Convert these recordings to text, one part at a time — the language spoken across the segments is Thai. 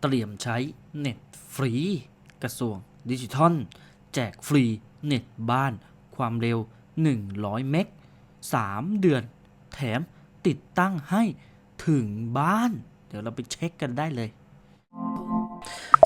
เตรียมใช้เน็ตฟรี กระทรวงดิจิทัล แจกฟรีเน็ตบ้าน ความเร็ว 100 เมก3 เดือน แถมติดตั้งให้ถึงบ้าน เดี๋ยวเราไปเช็คกันได้เลย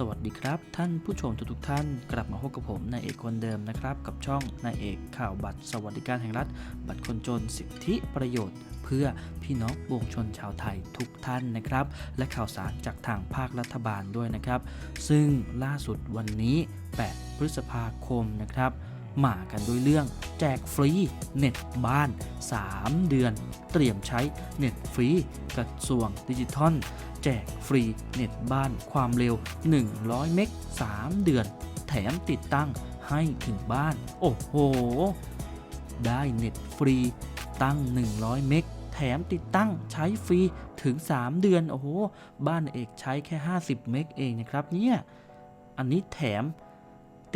สวัสดีครับ ท่านผู้ชมทุกๆท่านกลับมาพบกับผมนายเอกคนเดิมนะครับ กับช่องนายเอกข่าวบัตรสวัสดิการแห่งรัฐ บัตรคนจนสิทธิประโยชน์ เพื่อพี่น้องวงชนชาวไทยทุกท่านนะครับ และข่าวสารจากทางภาครัฐบาลด้วยนะครับ ซึ่งล่าสุดวันนี้ 8 พฤษภาคมนะครับ มากันด้วยเรื่องแจกฟรีเน็ตบ้าน 3 เดือน เตรียมใช้เน็ตฟรีกระทรวงดิจิทัล แจกฟรีเน็ตบ้านความเร็ว 100 เมก 3 เดือน แถมติดตั้งให้ถึงบ้าน โอ้โห ได้เน็ตฟรี ตั้ง 100 เมกแถมติดตั้งใช้ฟรีถึง 3 เดือน โอ้โห บ้านเอกใช้แค่ 50 เมกเองนะครับเนี่ย อันนี้แถม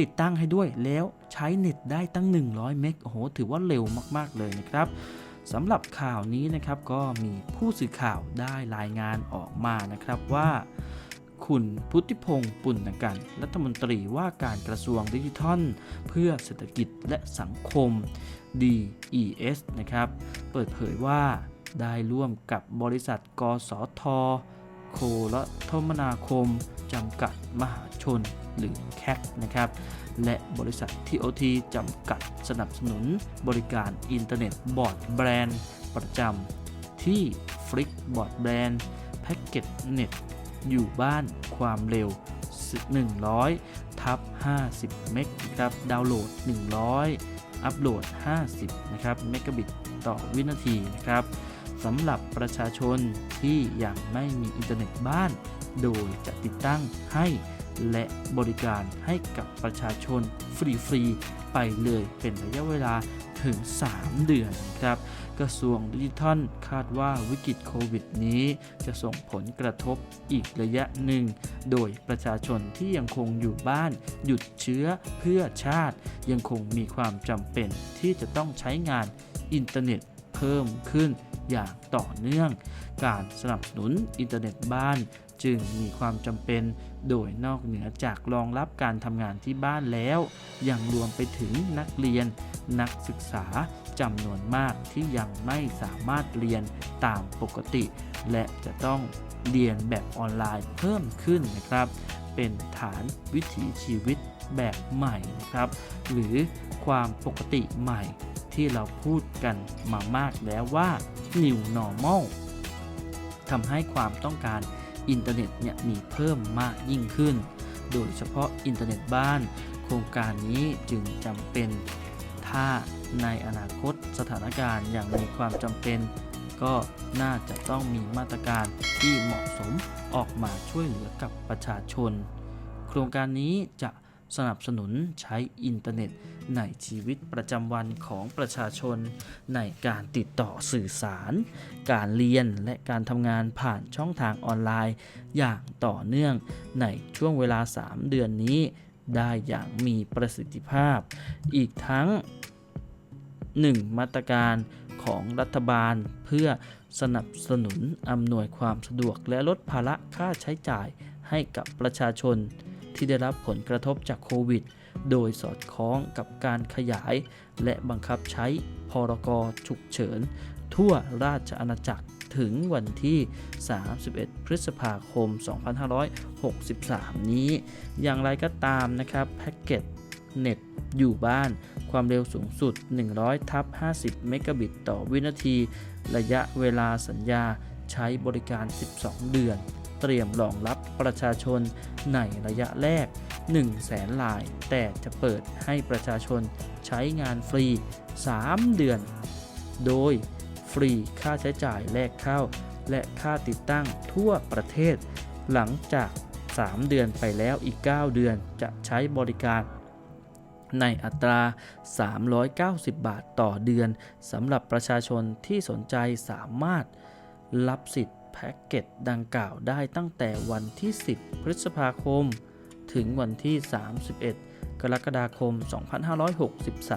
ติดตั้งให้ด้วยแล้วใช้เน็ตได้ตั้ง 100 เมกโอ้โห ถือว่าเร็วมากๆเลยนะครับสำหรับข่าวนี้นะครับก็มีผู้สื่อข่าวได้รายงานออกมานะครับว่าคุณพุทธิพงศ์ปุณณกัน รัฐมนตรีว่าการกระทรวงดิจิทัล เพื่อเศรษฐกิจและสังคม DES นะครับ เปิดเผยว่าได้ร่วมกับบริษัท กสท โคและทมนาคม จำกัดมหาชน หรือแคกนะครับและบริษัท TOT จำกัดสนับสนุนบริการอินเทอร์เน็ตบอร์ดแบรนด์ ประจำที่ฟลิกบอร์ดแบรนด์แพ็กเกจเน็ตอยู่บ้านความเร็ว 100 ทับ 50 เมกครับดาวน์โหลด 100 อัปโหลด 50 นะครับเมกะบิตต่อวินาทีนะครับสำหรับประชาชนที่ยังไม่มีอินเทอร์เน็ตบ้าน โดยจะติดตั้งให้ และบริการให้กับประชาชนฟรีๆ ไปเลยเป็นระยะเวลาถึง 3 เดือนครับ กระทรวงดิจิทัลคาดว่าวิกฤตโควิดนี้ จะส่งผลกระทบอีกระยะหนึ่ง โดยประชาชนที่ยังคงอยู่บ้าน หยุดเชื้อเพื่อชาติ ยังคงมีความจำเป็นที่จะต้องใช้งานอินเทอร์เน็ตเพิ่มขึ้นอย่างต่อเนื่อง การสนับสนุนอินเทอร์เน็ตบ้านจึงมีความจำเป็น โดยนอกเหนือจากรองรับการทำงานที่บ้านแล้ว ยังรวมไปถึงนักเรียน นักศึกษาจำนวนมากที่ยังไม่สามารถเรียนตามปกติ และจะต้องเรียนแบบออนไลน์เพิ่มขึ้นนะครับ เป็นฐานวิถีชีวิตแบบใหม่นะครับ หรือความปกติใหม่ที่เราพูดกันมามากแล้วว่า new normal ทำให้ความต้องการ อินเทอร์เน็ตเนี่ยมีเพิ่มมากยิ่งขึ้น โดยเฉพาะอินเทอร์เน็ตบ้าน โครงการนี้จึงจำเป็น ถ้าในอนาคตสถานการณ์อย่างมีความจำเป็น ก็น่าจะต้องมีมาตรการที่เหมาะสมออกมาช่วยเหลือกับประชาชน โครงการนี้จะ สนับสนุนใช้อินเทอร์เน็ตในชีวิตประจำวันของประชาชน ในการติดต่อสื่อสาร การเรียนและการทำงานผ่านช่องทางออนไลน์ อย่างต่อเนื่องในช่วงเวลา 3 เดือนนี้ ได้อย่างมีประสิทธิภาพ อีกทั้ง 1. มาตรการของรัฐบาลเพื่อสนับสนุนอำนวยความสะดวกและลดภาระค่าใช้จ่ายให้กับประชาชน ที่ได้รับผลกระทบจากโควิด โดยสอดคล้องกับการขยาย และบังคับใช้พรกฉุกเฉิน ทั่วราชอาณาจักรถึงวันที่ 31 พฤษภาคม 2563 นี้ อย่างไรก็ตามนะครับ แพ็กเกจเน็ตอยู่บ้าน ความเร็วสูงสุด 100ทับ50 เมกะบิตต่อวินาที ระยะเวลาสัญญาใช้บริการ 12 เดือน เตรียมรองรับประชาชนในระยะแรก1แสนลาย แต่จะเปิดให้ประชาชนใช้งานฟรี 3 เดือน โดยฟรีค่าใช้จ่ายแลกเข้า และค่าติดตั้งทั่วประเทศ หลังจาก 3 เดือนไปแล้วอีก 9 เดือนจะใช้บริการในอัตรา 390 บาทต่อเดือนสำหรับประชาชนที่สนใจสามารถรับสิทธิ์ แพ็กเกจดังกล่าวได้ตั้งแต่วันที่ 10 พฤษภาคม ถึงวันที่ 31 กรกฎาคม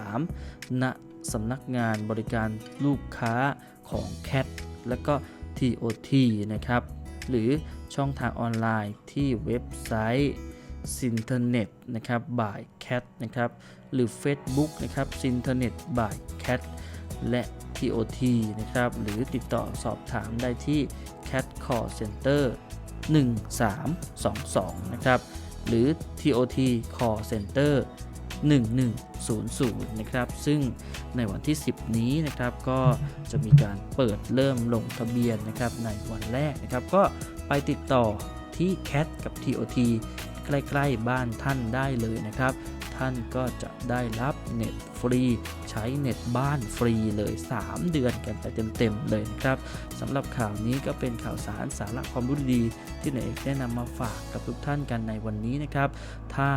2563 ณสำนักงานบริการลูกค้าของ CAT และก็ TOT นะครับ หรือช่องทางออนไลน์ที่เว็บไซต์ s i n t e r n e t นะครับ by cat นะครับ หรือ Facebook นะครับ s i n t e r n e t by cat และ TOT นะครับ หรือติดต่อสอบถามได้ที่ cat call center 1322 นะครับ หรือ TOT call center 1100 นะครับ ซึ่งในวันที่ 10 นี้นะครับก็จะมีการเปิดเริ่มลงทะเบียนนะครับในวันแรกนะครับ ก็ไปติดต่อที่ CAT กับ TOT ใกล้ ๆ บ้านท่านได้เลยนะครับ ท่านก็จะได้รับเน็ตฟรี ใช้เน็ตบ้านฟรีเลย 3 เดือนกันไปเต็มๆเลยนะครับสำหรับข่าวนี้ก็เป็นข่าวสารสาระความรู้ดีๆที่นายเอกได้นำมาฝากกับทุกท่านกันในวันนี้นะครับ ถ้า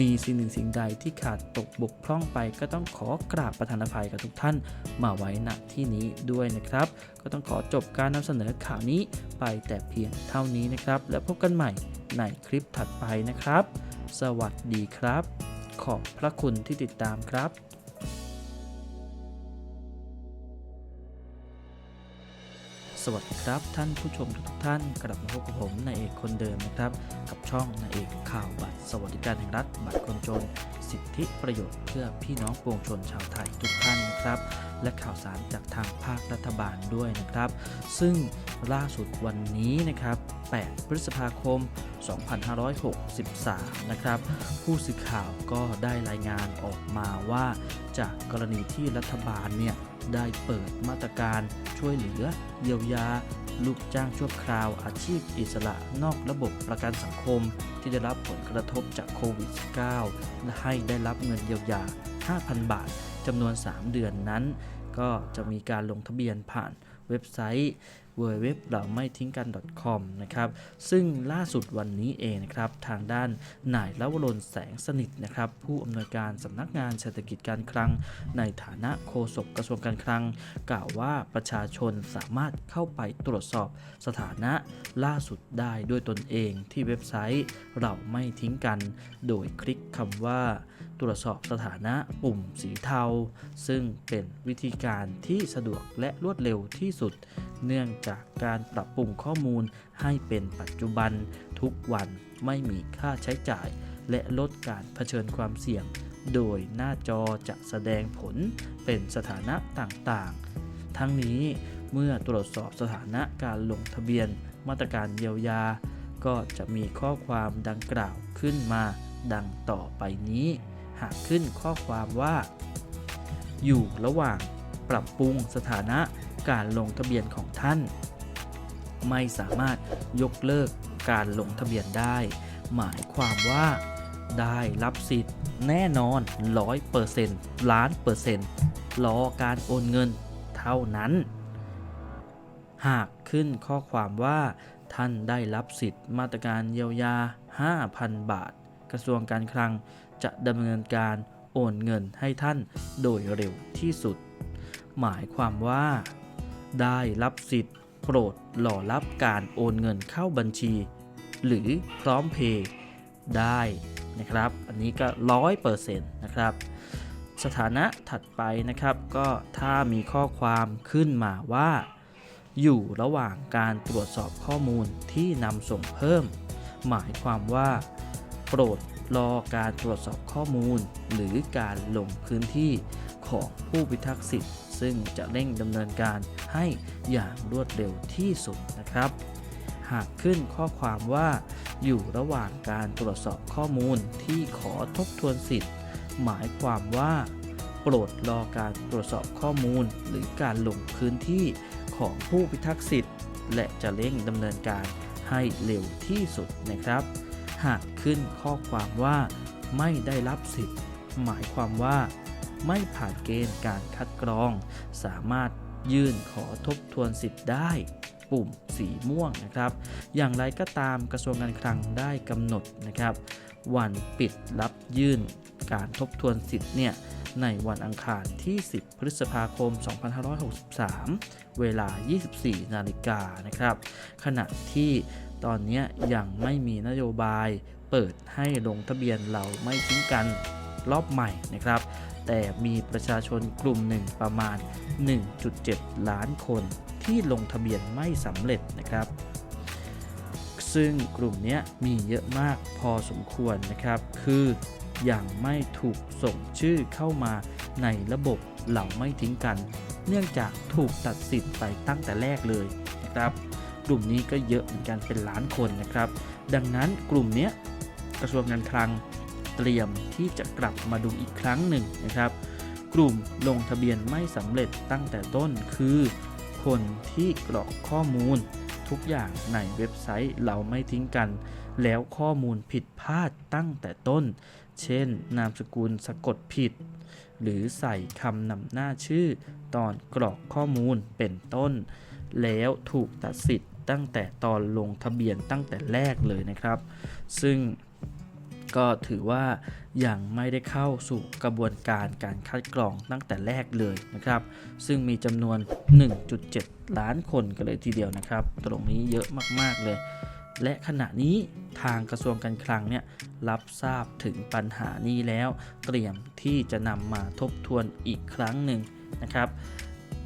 มีสิ่งหนึ่งสิ่งใดที่ขาดตกบกพร่องไป ก็ต้องขอกราบประธานอภัยกับทุกท่านมาไว้ณที่นี้ด้วยนะครับ ก็ต้องขอจบการนำเสนอข่าวนี้ไปแต่เพียงเท่านี้นะครับ แล้วพบกันใหม่ในคลิปถัดไปนะครับ สวัสดีครับ ขอบพระคุณที่ติดตามครับสวัสดีครับท่านผู้ชมทุกท่านกลับมาพบกับผมนายเอกคนเดิมนะครับ กับช่องนายเอกข่าวบัตรสวัสดิการแห่งรัฐบัตรคนจน สิทธิประโยชน์เพื่อพี่น้องปวงชนชาวไทยทุกท่านนะครับ และข่าวสารจากทางภาครัฐบาลด้วยนะครับ ซึ่งล่าสุดวันนี้นะครับ 8 พฤษภาคม 2563 นะครับ ผู้สื่อข่าวก็ได้รายงานออกมาว่าจากกรณีที่รัฐบาลเนี่ยได้เปิดมาตรการช่วยเหลือเยียวยา ลูกจ้างชั่วคราวอาชีพอิสระนอกระบบประกันสังคม ที่ได้รับผลกระทบจากโควิด -19 และให้ได้รับเงินเยียวยา 5,000 บาทจำนวน 3 เดือนนั้น ก็จะมีการลงทะเบียนผ่านเว็บไซต์ w w w เราไม่ทิ้งกัน .com นะครับ ซึ่งล่าสุดวันนี้เองนะครับ ทางด้านนายลวรนแสงสนิทนะครับ ผู้อำนวยการสำนักงานเศรษฐกิจการคลัง ในฐานะโฆษกกระทรวงการคลัง กล่าวว่าประชาชนสามารถเข้าไปตรวจสอบสถานะล่าสุดได้ด้วยตนเองที่เว็บไซต์เราไม่ทิ้งกัน โดยคลิกคำว่าตรวจสอบสถานะปุ่มสีเทา ซึ่งเป็นวิธีการที่สะดวกและรวดเร็วที่สุด เนื่องจากการปรับปรุงข้อมูลให้เป็นปัจจุบัน ทุกวันไม่มีค่าใช้จ่าย และลดการเผชิญความเสี่ยง โดยหน้าจอจะแสดงผลเป็นสถานะต่างๆ ทั้งนี้เมื่อตรวจสอบสถานะการลงทะเบียนมาตรการเยียวยา ก็จะมีข้อความดังกล่าวขึ้นมาดังต่อไปนี้ หากขึ้นข้อความว่า อยู่ระหว่างปรับปรุงสถานะ การลงทะเบียนของท่าน ไม่สามารถยกเลิกการลงทะเบียนได้ หมายความว่าได้รับสิทธิ์แน่นอน 100%ล้านเปอร์เซ็นต์รอการโอนเงินเท่านั้น หากขึ้นข้อความว่า ท่านได้รับสิทธิ์มาตรการเยียวยา 5,000 บาท กระทรวงการคลังจะดำเนินการโอนเงินให้ท่านโดยเร็วที่สุด หมายความว่า ได้รับสิทธิ์ โปรดรอรับการโอนเงินเข้าบัญชี หรือพร้อมเพย์ได้นะครับ อันนี้ก็ร้อยเปอร์เซ็นต์นะครับ สถานะถัดไปนะครับ ก็ถ้ามีข้อความขึ้นมาว่า อยู่ระหว่างการตรวจสอบข้อมูลที่นำส่งเพิ่ม หมายความว่า โปรดรอการตรวจสอบข้อมูล หรือการลงพื้นที่ของผู้พิทักษ์สิทธิ์ ซึ่งจะเร่งดำเนินการให้อย่างรวดเร็วที่สุดนะครับ หากขึ้นข้อความว่า อยู่ระหว่างการตรวจสอบข้อมูลที่ขอทบทวนสิทธิ์ หมายความว่า โปรดรอการตรวจสอบข้อมูลหรือการลงพื้นที่ของผู้พิทักษ์สิทธิ์ และจะเร่งดำเนินการให้เร็วที่สุดนะครับ หากขึ้นข้อความว่า ไม่ได้รับสิทธิ์ หมายความว่า ไม่ผ่านเกณฑ์การคัดกรอง สามารถยื่นขอทบทวนสิทธิ์ได้ปุ่มสีม่วงนะครับ อย่างไรก็ตามกระทรวงการคลังได้กำหนดนะครับ วันปิดรับยื่นการทบทวนสิทธิ์เนี่ยในวันอังคารที่ 10 พฤษภาคม 2563 เวลา 24 นาฬิกานะครับ ขณะที่ตอนนี้ยังไม่มีนโยบายเปิดให้ลงทะเบียนเราไม่ทิ้งกันรอบใหม่นะครับ แต่มีประชาชนกลุ่มหนึ่งประมาณ 1.7 ล้านคนที่ลงทะเบียนไม่สำเร็จนะครับ ซึ่งกลุ่มนี้มีเยอะมากพอสมควรนะครับ คืออย่างไม่ถูกส่งชื่อเข้ามาในระบบเราไม่ทิ้งกัน เนื่องจากถูกตัดสิทธิ์ไปตั้งแต่แรกเลยนะครับ กลุ่มนี้ก็เยอะเหมือนกันเป็นล้านคนนะครับ ดังนั้นกลุ่มนี้กระทรวงการคลัง เตรียมที่จะกลับมาดูอีกครั้งหนึ่งนะครับ กลุ่มลงทะเบียนไม่สำเร็จตั้งแต่ต้นคือ คนที่กรอกข้อมูลทุกอย่างในเว็บไซต์เราไม่ทิ้งกัน แล้วข้อมูลผิดพลาดตั้งแต่ต้น เช่น นามสกุลสะกดผิด หรือใส่คำนำหน้าชื่อ ตอนกรอกข้อมูลเป็นต้น แล้วถูกตัดสิทธิ์ตั้งแต่ตอนลงทะเบียนตั้งแต่แรกเลยนะครับ ซึ่ง ก็ถือว่ายังไม่ได้เข้าสู่กระบวนการการคัดกรองตั้งแต่แรกเลยนะครับ ซึ่งมีจำนวน 1.7 ล้านคนกันเลยทีเดียวนะครับ ตรงนี้เยอะมากๆเลย และขณะนี้ทางกระทรวงการคลังเนี่ยรับทราบถึงปัญหานี้แล้ว เตรียมที่จะนำมาทบทวนอีกครั้งหนึ่งนะครับ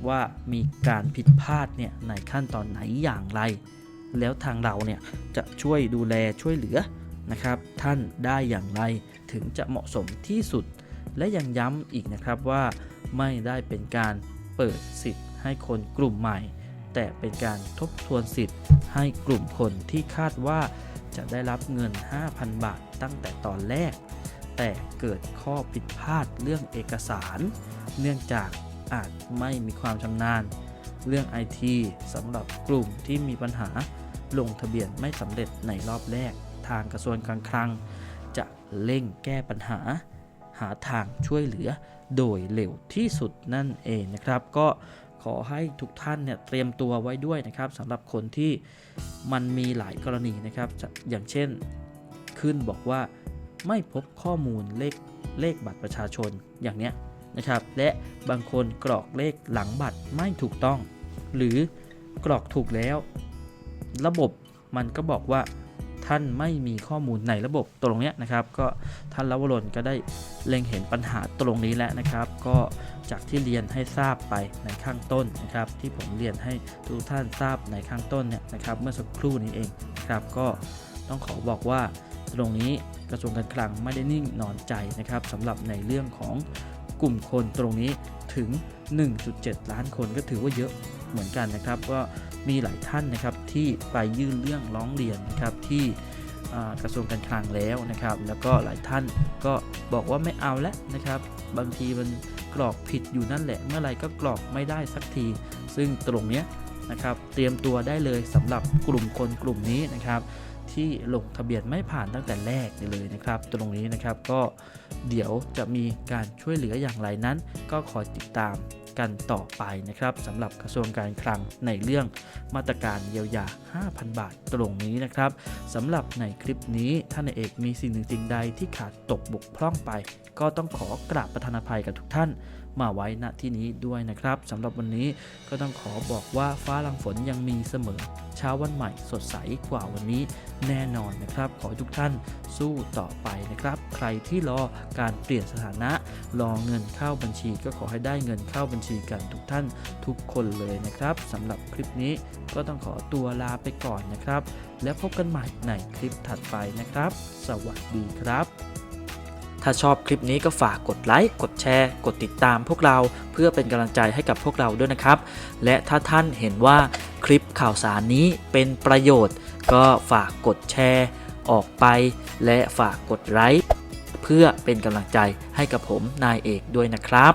ว่ามีการผิดพลาดเนี่ยในขั้นตอนไหนอย่างไร แล้วทางเราเนี่ยจะช่วยดูแลช่วยเหลือ นะครับ ท่านได้อย่างไรถึงจะเหมาะสมที่สุด และยังย้ำอีกนะครับว่าไม่ได้เป็นการเปิดสิทธิ์ให้คนกลุ่มใหม่ แต่เป็นการทบทวนสิทธิ์ให้กลุ่มคนที่คาดว่าจะได้รับเงิน 5,000 บาทตั้งแต่ตอนแรก แต่เกิดข้อผิดพลาดเรื่องเอกสาร เนื่องจากอาจไม่มีความชำนาญ เรื่อง IT สำหรับกลุ่มที่มีปัญหาลงทะเบียนไม่สำเร็จในรอบแรก ทางกระทรวงการคลัง จะเร่งแก้ปัญหา หาทางช่วยเหลือโดยเร็วที่สุดนั่นเองนะครับ ก็ขอให้ทุกท่านเนี่ยเตรียมตัวไว้ด้วยนะครับสำหรับคนที่มันมีหลายกรณีนะครับ อย่างเช่นขึ้นบอกว่าไม่พบข้อมูลเลขเลขบัตรประชาชนอย่างเนี้ยนะครับ และบางคนกรอกเลขหลังบัตรไม่ถูกต้อง หรือกรอกถูกแล้ว ระบบมันก็บอกว่า ท่านไม่มีข้อมูลในระบบตรงนี้นะครับ ก็ท่านลวรนก็ได้เล็งเห็นปัญหาตรงนี้แล้วนะครับ ก็จากที่เรียนให้ทราบไปในข้างต้นนะครับ ที่ผมเรียนให้ทุกท่านทราบในข้างต้นเนี่ยนะครับ เมื่อสักครู่นี้เองนะครับ ก็ต้องขอบอกว่าตรงนี้กระทรวงการคลังไม่ได้นิ่งนอนใจนะครับสำหรับในเรื่องของกลุ่มคนตรงนี้ถึง 1.7 ล้านคนก็ถือว่าเยอะเหมือนกันนะครับ ก็ มีหลายท่านนะครับที่ไปยื่นเรื่องร้องเรียนนะครับที่กระทรวงการคลังแล้วนะครับ แล้วก็หลายท่านก็บอกว่าไม่เอาแล้วนะครับ บางทีมันกรอกผิดอยู่นั่นแหละ เมื่อไรก็กรอกไม่ได้สักที ซึ่งตรงเนี้ยนะครับ เตรียมตัวได้เลยสำหรับกลุ่มคนกลุ่มนี้นะครับ ที่ลงทะเบียนไม่ผ่านตั้งแต่แรกเลยนะครับ ตรงนี้นะครับก็เดี๋ยวจะมีการช่วยเหลืออย่างไรนั้น ก็คอยติดตาม กันต่อไปนะครับสำหรับกระทรวงการคลังในเรื่องมาตรการเยียวยา 5,000 บาทตรงนี้นะครับสำหรับในคลิปนี้ท่านนายเอกมีสิ่งหนึ่งสิ่งใดที่ขาดตกบกพร่องไป ก็ต้องขอกราบประธานอภัยกับทุกท่าน มาไว้ณที่นี้ด้วยนะครับสำหรับวันนี้ก็ต้องขอบอกว่าฟ้าลังฝนยังมีเสมอ เช้าวันใหม่สดใสกว่าวันนี้แน่นอนนะครับ ขอให้ทุกท่านสู้ต่อไปนะครับ ใครที่รอการเปลี่ยนสถานะ รอเงินเข้าบัญชี ก็ขอให้ได้เงินเข้าบัญชีกันทุกท่านทุกคนเลยนะครับสำหรับคลิปนี้ก็ต้องขอตัวลาไปก่อนนะครับ แล้วพบกันใหม่ในคลิปถัดไปนะครับ สวัสดีครับ ถ้าชอบคลิปนี้ก็ฝากกดไลค์ กดแชร์ กดติดตามพวกเราเพื่อเป็นกำลังใจให้กับพวกเราด้วยนะครับ และถ้าท่านเห็นว่าคลิปข่าวสารนี้เป็นประโยชน์ ก็ฝากกดแชร์ ออกไป และฝากกดไลค์เพื่อเป็นกำลังใจให้กับผมนายเอกด้วยนะครับ